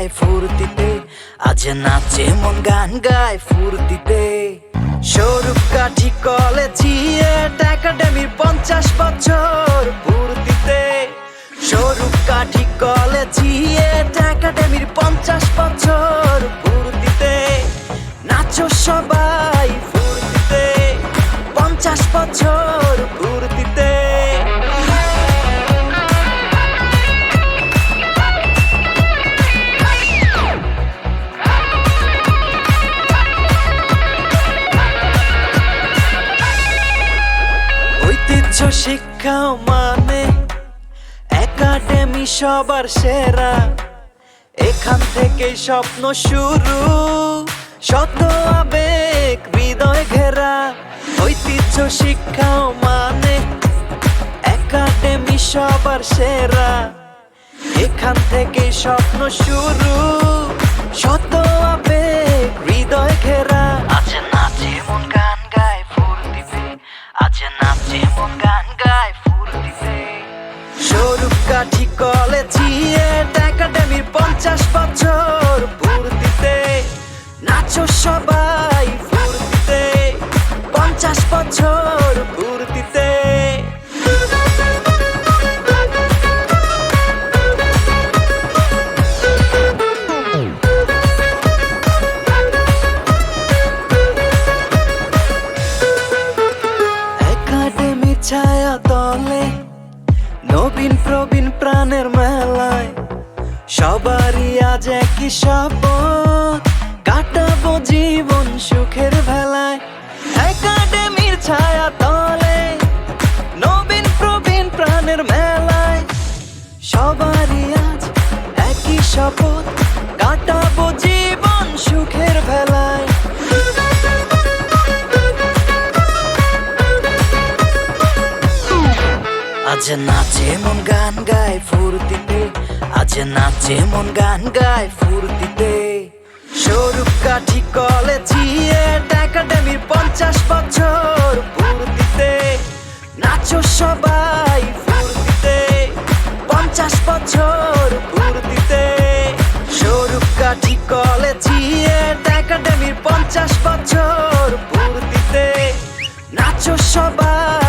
গায় ফুর্তিতে। আজ নাচে মন, গান গায় ফুর্তিতে। সৌরভ কাঠি কলেজ একাডেমির পঞ্চাশ বছর ফুর্তিতে সৌরভ কাঠি কলেজ একাডেমি শিক্ষা মানে একাডেমি সবার সেরা। এখান থেকে স্বপ্ন শুরু, শত আবেগ, হৃদয় ঘেরা। ঐতিহ্য শিক্ষা মানে একাডেমি সবার সেরা। এখান থেকে স্বপ্ন শুরু, শত আবেগ, হৃদয় ঘেরা। কাঠি কলেজিয়েট একাডেমির পঞ্চাশ বছর। পূর্তিতে নাচো সবাই ফুর্তিতে পঞ্চাশ বছর একাডেমি ছায়া তলে নবীন প্রবীণ প্রাণের মেলায় সবারই আজ একই শপথ। কাটাবো জীবন সুখের ভেলায়। একাডেমির ছায়া আজ নাচে মন গান গায় ফুর্তিতে। আজ নাচে মন গান গায় ফুর্তিতে। স্বরূপ কাঠি কলেজিয়েট একাডেমির পঞ্চাশ বছর পূর্তিতে নাচো সবাই ফুর্তিতে, পঞ্চাশ বছর পূর্তিতে স্বরূপ কাঠি কলেজিয়েট একাডেমির পঞ্চাশ বছর পূর্তিতে নাচো সবাই